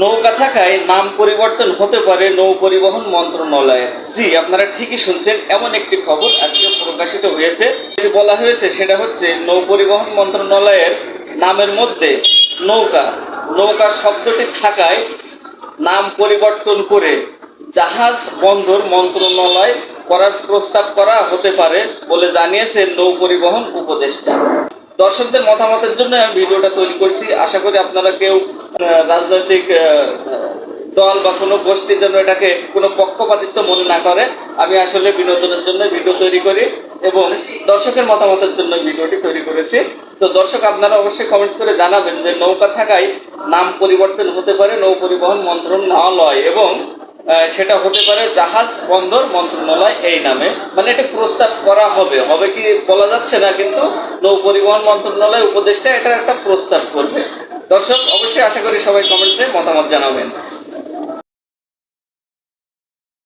নৌকা থাকায় নাম পরিবর্তন হতে পারে নৌ পরিবহন মন্ত্রণালয়ের। জি, আপনারা ঠিকই শুনছেন, এমন একটি খবর আজকে প্রকাশিত হয়েছে। যেটি বলা হয়েছে, সেটা হচ্ছে নৌ পরিবহন মন্ত্রণালয়ের নামের মধ্যে নৌকা। নৌকা শব্দটি থাকায় নাম পরিবর্তন করে জাহাজ বন্দর মন্ত্রণালয় করার প্রস্তাব করা হতে পারে বলে জানিয়েছে নৌ পরিবহন উপদেষ্টা। দর্শকদের মতামতের জন্য আমি ভিডিওটা তৈরি করছি। আশা করি আপনারা কেউ রাজনৈতিক দল বা কোনো গোষ্ঠী যেন এটাকে কোনো পক্ষপাতিত্ব মনে না করে, আমি আসলে বিনোদনের জন্য ভিডিও তৈরি করি এবং দর্শকের মতামতের জন্য ভিডিওটি তৈরি করেছি। তো দর্শক, আপনারা অবশ্যই কমেন্টস করে জানাবেন যে নৌকা থাকায় নাম পরিবর্তন হতে পারে, নৌ পরিবহন মন্ত্রণালয় এবং সেটা হতে পারে জাহাজ, বন্দর, মন্ত্রণালয় এই নামে। মানে এটা প্রস্তাব করা হবে। হবে কি বলা যাচ্ছে না, কিন্তু নৌ পরিবহন মন্ত্রণালয় উপদেষ্টা এটা একটা প্রস্তাব করবে। দর্শক, অবশ্যই আশা করি সবাই কমেন্টসে মতামত জানাবেন।